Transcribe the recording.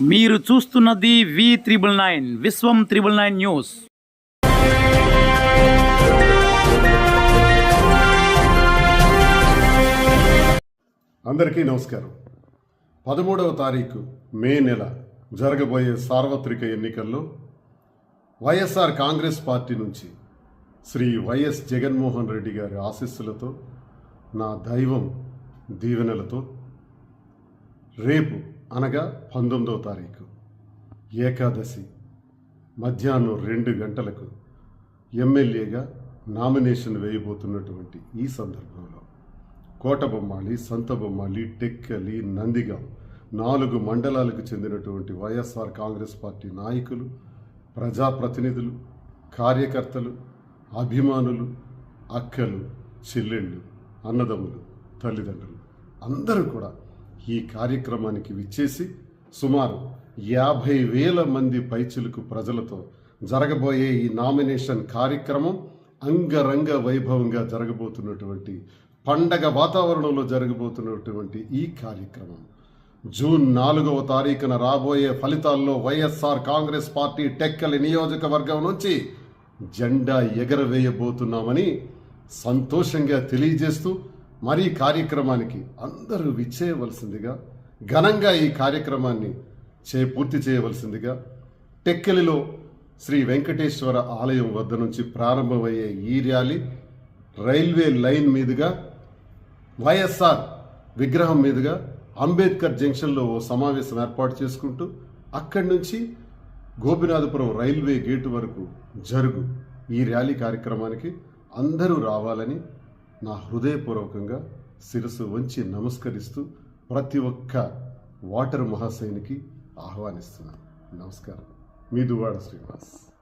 మీరు చూస్తున్నది V triple nine Vishwam triple nine news. అందరికీ నమస్కారం. పదమూడవ తారీఖు మే నెల జరగబోయే సార్వత్రిక ఎన్నికల్లో వైఎస్ఆర్ కాంగ్రెస్ పార్టీ నుంచి శ్రీ వైఎస్ జగన్మోహన్ రెడ్డి గారి ఆశీస్సులతో నా దైవం దీవెనలతో రేపు అనగా పంతొమ్మిదవ తారీఖు ఏకాదశి మధ్యాహ్నం రెండు గంటలకు ఎమ్మెల్యేగా నామినేషన్ వేయబోతున్నటువంటి ఈ సందర్భంలో కోటబొమ్మాళి సంతబొమ్మాళి టెక్కలి నందిగాం నాలుగు మండలాలకు చెందినటువంటి వైఎస్ఆర్ కాంగ్రెస్ పార్టీ నాయకులు ప్రజాప్రతినిధులు కార్యకర్తలు అభిమానులు అక్కలు చెల్లెళ్ళు అన్నదమ్ములు తల్లిదండ్రులు అందరూ కూడా ఈ కార్యక్రమానికి విచ్చేసి సుమారు యాభై వేల మంది పైచులకు ప్రజలతో జరగబోయే ఈ నామినేషన్ కార్యక్రమం అంగరంగ వైభవంగా జరగబోతున్నటువంటి పండగ వాతావరణంలో జరగబోతున్నటువంటి ఈ కార్యక్రమం. జూన్ నాలుగవ తారీఖున రాబోయే ఫలితాల్లో వైఎస్ఆర్ కాంగ్రెస్ పార్టీ టెక్కలి నియోజకవర్గం నుంచి జెండా ఎగరవేయబోతున్నామని సంతోషంగా తెలియజేస్తూ మరి ఈ కార్యక్రమానికి అందరూ విచ్చేయవలసిందిగా ఘనంగా ఈ కార్యక్రమాన్ని చే పూర్తి చేయవలసిందిగా టెక్కెలిలో శ్రీ వెంకటేశ్వర ఆలయం వద్ద నుంచి ప్రారంభమయ్యే ఈ ర్యాలీ రైల్వే లైన్ మీదుగా వైఎస్ఆర్ విగ్రహం మీదుగా అంబేద్కర్ జంక్షన్లో ఓ సమావేశం ఏర్పాటు చేసుకుంటూ అక్కడి నుంచి గోపినాథపురం రైల్వే గేటు వరకు జరుగు ఈ ర్యాలీ కార్యక్రమానికి అందరూ రావాలని నా హృదయపూర్వకంగా శిరస్సు వంచి నమస్కరిస్తూ ప్రతి ఒక్క వాటర్ మహాశైనికి ఆహ్వానిస్తున్నాను. నమస్కారం. మీ దువాడ శ్రీనివాస్.